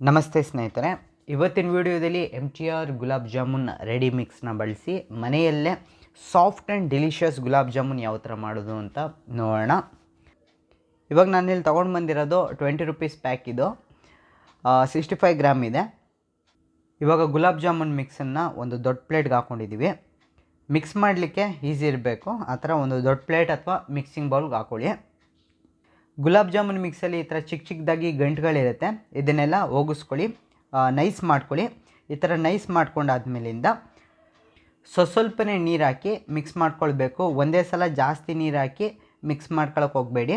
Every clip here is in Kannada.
ನಮಸ್ತೆ ಸ್ನೇಹಿತರೆ. ಇವತ್ತಿನ ವಿಡಿಯೋದಲ್ಲಿ M T R gulab jamun ready ಮಿಕ್ಸ್ನ ಬಳಸಿ ಮನೆಯಲ್ಲೇ soft and delicious gulab jamun ಯಾವ ಥರ ಮಾಡೋದು ಅಂತ ನೋಡೋಣ. ಇವಾಗ ನಾನು ಇಲ್ಲಿ ತೊಗೊಂಡು ಬಂದಿರೋದು ಟ್ವೆಂಟಿ ರುಪೀಸ್ ಪ್ಯಾಕ್ ಇದು. ಸಿಕ್ಸ್ಟಿ ಫೈವ್ ಗ್ರಾಮ್ ಇದೆ. ಇವಾಗ ಗುಲಾಬ್ ಜಾಮೂನ್ ಮಿಕ್ಸನ್ನು ಒಂದು ದೊಡ್ಡ ಪ್ಲೇಟ್ಗೆ ಹಾಕ್ಕೊಂಡಿದ್ದೀವಿ ಮಿಕ್ಸ್ ಮಾಡಲಿಕ್ಕೆ ಈಸಿ ಇರಬೇಕು. ಆ ಥರ ಒಂದು ದೊಡ್ಡ ಪ್ಲೇಟ್ ಅಥವಾ ಮಿಕ್ಸಿಂಗ್ ಬೌಲ್ಗೆ ಹಾಕ್ಕೊಳ್ಳಿ ಗುಲಾಬ್ ಜಾಮೂನ್ ಮಿಕ್ಸಲ್ಲಿ ಈ ಥರ ಚಿಕ್ಕ ಚಿಕ್ಕದಾಗಿ ಗಂಟುಗಳಿರುತ್ತೆ, ಇದನ್ನೆಲ್ಲ ಹೋಗಿಸ್ಕೊಳ್ಳಿ ನೈಸ್ ಮಾಡ್ಕೊಳ್ಳಿ. ಈ ಥರ ನೈಸ್ ಮಾಡ್ಕೊಂಡಾದ್ಮೇಲಿಂದ ಸೊ ಸ್ವಲ್ಪನೇ ನೀರು ಹಾಕಿ ಮಿಕ್ಸ್ ಮಾಡ್ಕೊಳ್ಬೇಕು. ಒಂದೇ ಸಲ ಜಾಸ್ತಿ ನೀರು ಹಾಕಿ ಮಿಕ್ಸ್ ಮಾಡ್ಕೊಳಕ್ಕೆ ಹೋಗಬೇಡಿ.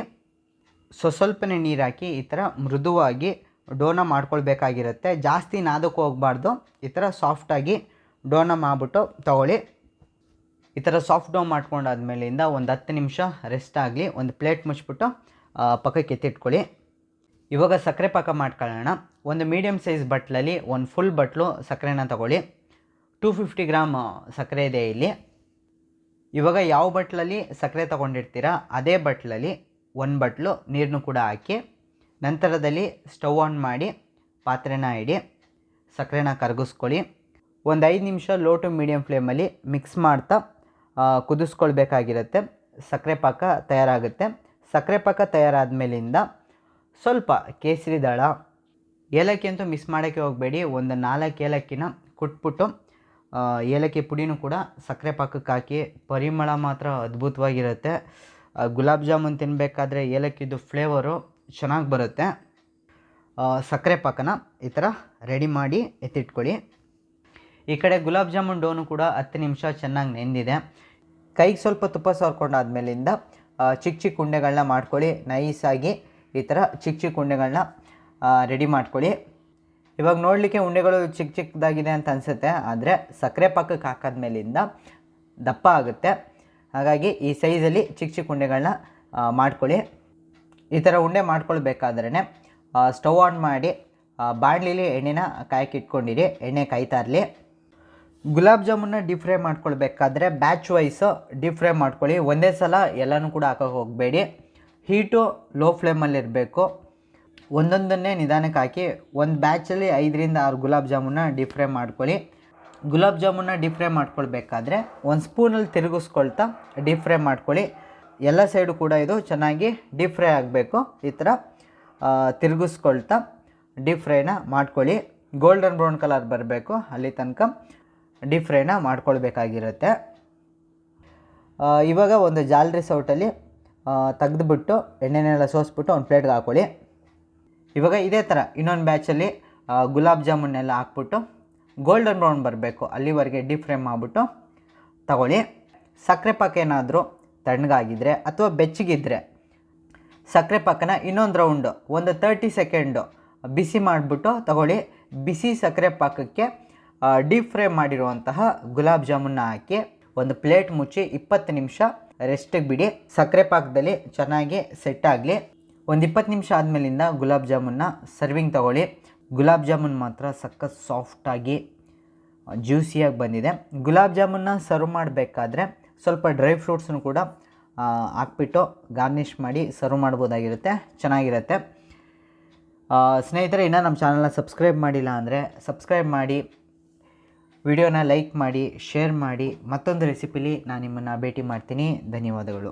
ಸೊ ಸ್ವಲ್ಪನೇ ನೀರು ಹಾಕಿ ಈ ಥರ ಮೃದುವಾಗಿ ಡೋನ ಮಾಡ್ಕೊಳ್ಬೇಕಾಗಿರುತ್ತೆ. ಜಾಸ್ತಿ ನಾದಕ್ಕೆ ಹೋಗಬಾರ್ದು. ಈ ಥರ ಸಾಫ್ಟಾಗಿ ಡೋನ ಮಾಡಿಬಿಟ್ಟು ತಗೊಳ್ಳಿ. ಈ ಥರ ಸಾಫ್ಟ್ ಡೋ ಮಾಡ್ಕೊಂಡಾದ್ಮೇಲಿಂದ ಒಂದು ಹತ್ತು ನಿಮಿಷ ರೆಸ್ಟ್ ಆಗಲಿ, ಒಂದು ಪ್ಲೇಟ್ ಮುಚ್ಚಿಬಿಟ್ಟು ಪಕ್ಕಕ್ಕೆ ಎತ್ತಿಟ್ಕೊಳ್ಳಿ. ಇವಾಗ ಸಕ್ಕರೆ ಪಾಕ ಮಾಡ್ಕೊಳ್ಳೋಣ. ಒಂದು ಮೀಡಿಯಮ್ ಸೈಜ್ ಬಟ್ಲಲ್ಲಿ ಒಂದು ಫುಲ್ ಬಟ್ಲು ಸಕ್ಕರೆನ ತಗೊಳ್ಳಿ. ಟೂ ಫಿಫ್ಟಿ ಗ್ರಾಮ್ ಸಕ್ಕರೆ ಇದೆ ಇಲ್ಲಿ. ಇವಾಗ ಯಾವ ಬಟ್ಲಲ್ಲಿ ಸಕ್ಕರೆ ತೊಗೊಂಡಿರ್ತೀರ ಅದೇ ಬಟ್ಲಲ್ಲಿ ಒಂದು ಬಟ್ಲು ನೀರನ್ನು ಕೂಡ ಹಾಕಿ, ನಂತರದಲ್ಲಿ ಸ್ಟವ್ ಆನ್ ಮಾಡಿ ಪಾತ್ರೆನ ಇಡಿ, ಸಕ್ಕರೆನ ಕರಗಿಸ್ಕೊಳ್ಳಿ. ಒಂದು ಐದು ನಿಮಿಷ ಲೋ ಟು ಮೀಡಿಯಮ್ ಫ್ಲೇಮಲ್ಲಿ ಮಿಕ್ಸ್ ಮಾಡ್ತಾ ಕುದಿಸ್ಕೊಳ್ಬೇಕಾಗಿರುತ್ತೆ. ಸಕ್ಕರೆ ಪಾಕ ತಯಾರಾಗುತ್ತೆ. ಸಕ್ಕರೆ ಪಾಕ ತಯಾರಾದ ಮೇಲಿಂದ ಸ್ವಲ್ಪ ಕೇಸರಿ ದಳ ಏಲಕ್ಕಿ ಅಂತೂ ಮಿಸ್ ಮಾಡೋಕ್ಕೆ ಹೋಗಬೇಡಿ. ಒಂದು ನಾಲ್ಕು ಏಲಕ್ಕಿನ ಕುಟ್ಬಿಟ್ಟು ಏಲಕ್ಕಿ ಪುಡಿನೂ ಕೂಡ ಸಕ್ಕರೆ ಪಾಕಕ್ಕೆ ಹಾಕಿ ಪರಿಮಳ ಮಾತ್ರ ಅದ್ಭುತವಾಗಿರುತ್ತೆ. ಗುಲಾಬ್ ಜಾಮೂನ್ ತಿನ್ನಬೇಕಾದ್ರೆ ಏಲಕ್ಕಿದು ಫ್ಲೇವರು ಚೆನ್ನಾಗಿ ಬರುತ್ತೆ. ಸಕ್ಕರೆ ಪಾಕನ ಈ ಥರ ರೆಡಿ ಮಾಡಿ ಎತ್ತಿಟ್ಕೊಳ್ಳಿ. ಈ ಕಡೆ ಗುಲಾಬ್ ಜಾಮೂನ್ ಡೋನು ಕೂಡ ಹತ್ತು ನಿಮಿಷ ಚೆನ್ನಾಗಿ ನೆಂದಿದೆ. ಕೈಗೆ ಸ್ವಲ್ಪ ತುಪ್ಪ ಸವರ್ಕೊಂಡಾದ್ಮೇಲಿಂದ ಆ, ಚಿಕ್ಕ ಚಿಕ್ಕ ಉಂಡೆಗಳನ್ನ ಮಾಡ್ಕೊಳ್ಳಿ ನೈಸಾಗಿ ಈ ಥರ ಚಿಕ್ಕ ಚಿಕ್ಕ ಉಂಡೆಗಳನ್ನ ರೆಡಿ ಮಾಡ್ಕೊಳ್ಳಿ. ಇವಾಗ ನೋಡಲಿಕ್ಕೆ ಉಂಡೆಗಳು ಚಿಕ್ಕ ಚಿಕ್ಕದಾಗಿದೆ ಅಂತ ಅನಿಸುತ್ತೆ, ಆದರೆ ಸಕ್ಕರೆ ಪಾಕಕ್ಕೆ ಹಾಕಾದ್ಮೇಲಿಂದ ದಪ್ಪ ಆಗುತ್ತೆ. ಹಾಗಾಗಿ ಈ ಸೈಜಲ್ಲಿ ಚಿಕ್ಕ ಚಿಕ್ಕ ಉಂಡೆಗಳನ್ನ ಮಾಡ್ಕೊಳ್ಳಿ. ಈ ಥರ ಉಂಡೆ ಮಾಡ್ಕೊಳ್ಬೇಕಾದ್ರೆ ಸ್ಟವ್ ಆನ್ ಮಾಡಿ ಬಾಣಲಿಲಿ ಎಣ್ಣೆನ ಕಾಯಕ್ಕೆ ಇಟ್ಕೊಂಡಿರಿ, ಎಣ್ಣೆ ಕಾಯ್ತಾ ಇರಲಿ. ಗುಲಾಬ್ ಜಾಮೂನ್ನ ಡೀಪ್ ಫ್ರೈ ಮಾಡ್ಕೊಳ್ಬೇಕಾದ್ರೆ ಬ್ಯಾಚ್ ವೈಸ್ ಡೀಪ್ ಫ್ರೈ ಮಾಡ್ಕೊಳ್ಳಿ. ಒಂದೇ ಸಲ ಎಲ್ಲನೂ ಕೂಡ ಹಾಕೋಕೆ ಹೋಗಬೇಡಿ. ಹೀಟು ಲೋ ಫ್ಲೇಮಲ್ಲಿ ಇರಬೇಕು. ಒಂದೊಂದನ್ನೇ ನಿಧಾನಕ್ಕೆ ಹಾಕಿ ಒಂದು ಬ್ಯಾಚಲ್ಲಿ ಐದರಿಂದ ಆರು ಗುಲಾಬ್ ಜಾಮೂನ್ನ ಡೀಪ್ ಫ್ರೈ ಮಾಡ್ಕೊಳ್ಳಿ. ಗುಲಾಬ್ ಜಾಮೂನ್ನ ಡೀಪ್ ಫ್ರೈ ಮಾಡ್ಕೊಳ್ಬೇಕಾದ್ರೆ ಒಂದು ಸ್ಪೂನಲ್ಲಿ ತಿರುಗಿಸ್ಕೊಳ್ತಾ ಡೀಪ್ ಫ್ರೈ ಮಾಡ್ಕೊಳ್ಳಿ. ಎಲ್ಲ ಸೈಡು ಕೂಡ ಇದು ಚೆನ್ನಾಗಿ ಡೀಪ್ ಫ್ರೈ ಆಗಬೇಕು. ಈ ಥರ ತಿರುಗಿಸ್ಕೊಳ್ತಾ ಡೀಪ್ ಫ್ರೈನ ಮಾಡ್ಕೊಳ್ಳಿ. ಗೋಲ್ಡನ್ ಬ್ರೌನ್ ಕಲರ್ ಬರಬೇಕು ಅಲ್ಲಿ ತನಕ. ಡೀಪ್ ಫ್ರೈನ ಮಾಡ್ಕೊಳ್ಬೇಕಾಗಿರುತ್ತೆ. ಇವಾಗ ಒಂದು ಜಾಲರಿ ಸೌಟಲ್ಲಿ ತೆಗೆದುಬಿಟ್ಟು, ಎಣ್ಣೆನೆಲ್ಲ ಸೋಸ್ಬಿಟ್ಟು ಒಂದು ಪ್ಲೇಟ್ಗೆ ಹಾಕ್ಕೊಳ್ಳಿ. ಇವಾಗ ಇದೇ ಥರ ಇನ್ನೊಂದು ಬ್ಯಾಚಲ್ಲಿ ಗುಲಾಬ್ ಜಾಮೂನೆಲ್ಲ ಹಾಕ್ಬಿಟ್ಟು, ಗೋಲ್ಡನ್ ಬ್ರೌನ್ ಬರಬೇಕು. ಅಲ್ಲಿವರೆಗೆ ಡೀಪ್ ಫ್ರೈ ಮಾಡಿಬಿಟ್ಟು ತಗೊಳ್ಳಿ. ಸಕ್ಕರೆ ಪಾಕ ಏನಾದರೂ ತಣ್ಣಗಾಗಿದ್ದರೆ ಅಥವಾ ಬೆಚ್ಚಗಿದ್ದರೆ ಸಕ್ಕರೆ ಪಾಕನ ಇನ್ನೊಂದು ರೌಂಡು, ಒಂದು ತರ್ಟಿ ಸೆಕೆಂಡು ಬಿಸಿ ಮಾಡಿಬಿಟ್ಟು ತಗೊಳ್ಳಿ. ಬಿಸಿ ಸಕ್ಕರೆ ಪಾಕಕ್ಕೆ ಡೀಪ್ ಫ್ರೈ ಮಾಡಿರುವಂತಹ ಗುಲಾಬ್ ಜಾಮೂನ್ನ ಹಾಕಿ ಒಂದು ಪ್ಲೇಟ್ ಮುಚ್ಚಿ ಇಪ್ಪತ್ತು ನಿಮಿಷ ರೆಸ್ಟಿಗೆ ಬಿಡಿ. ಸಕ್ಕರೆ ಪಾಕದಲ್ಲಿ ಚೆನ್ನಾಗಿ ಸೆಟ್ ಆಗಲಿ. ಒಂದು ಇಪ್ಪತ್ತು ನಿಮಿಷ ಆದಮೇಲಿಂದ ಗುಲಾಬ್ ಜಾಮೂನ್ನ ಸರ್ವಿಂಗ್ ತಗೊಳ್ಳಿ. ಗುಲಾಬ್ ಜಾಮೂನ್ ಮಾತ್ರ ಸಖತ್ ಸಾಫ್ಟಾಗಿ ಜ್ಯೂಸಿಯಾಗಿ ಬಂದಿದೆ. ಗುಲಾಬ್ ಜಾಮೂನ್ನ ಸರ್ವ್ ಮಾಡಬೇಕಾದ್ರೆ ಸ್ವಲ್ಪ ಡ್ರೈ ಫ್ರೂಟ್ಸನ್ನು ಕೂಡ ಹಾಕ್ಬಿಟ್ಟು ಗಾರ್ನಿಷ್ ಮಾಡಿ ಸರ್ವ್ ಮಾಡ್ಬೋದಾಗಿರುತ್ತೆ. ಚೆನ್ನಾಗಿರುತ್ತೆ. ಸ್ನೇಹಿತರೆ, ಇನ್ನೂ ನಮ್ಮ ಚಾನಲ್ನ ಸಬ್ಸ್ಕ್ರೈಬ್ ಮಾಡಿಲ್ಲ ಅಂದರೆ ಸಬ್ಸ್ಕ್ರೈಬ್ ಮಾಡಿ. ವಿಡಿಯೋನ ಲೈಕ್ ಮಾಡಿ ಶೇರ್ ಮಾಡಿ ಮತ್ತೊಂದು ರೆಸಿಪಿಲಿ ನಾನು ನಿಮ್ಮನ್ನು ಭೇಟಿ ಮಾಡ್ತೀನಿ. ಧನ್ಯವಾದಗಳು.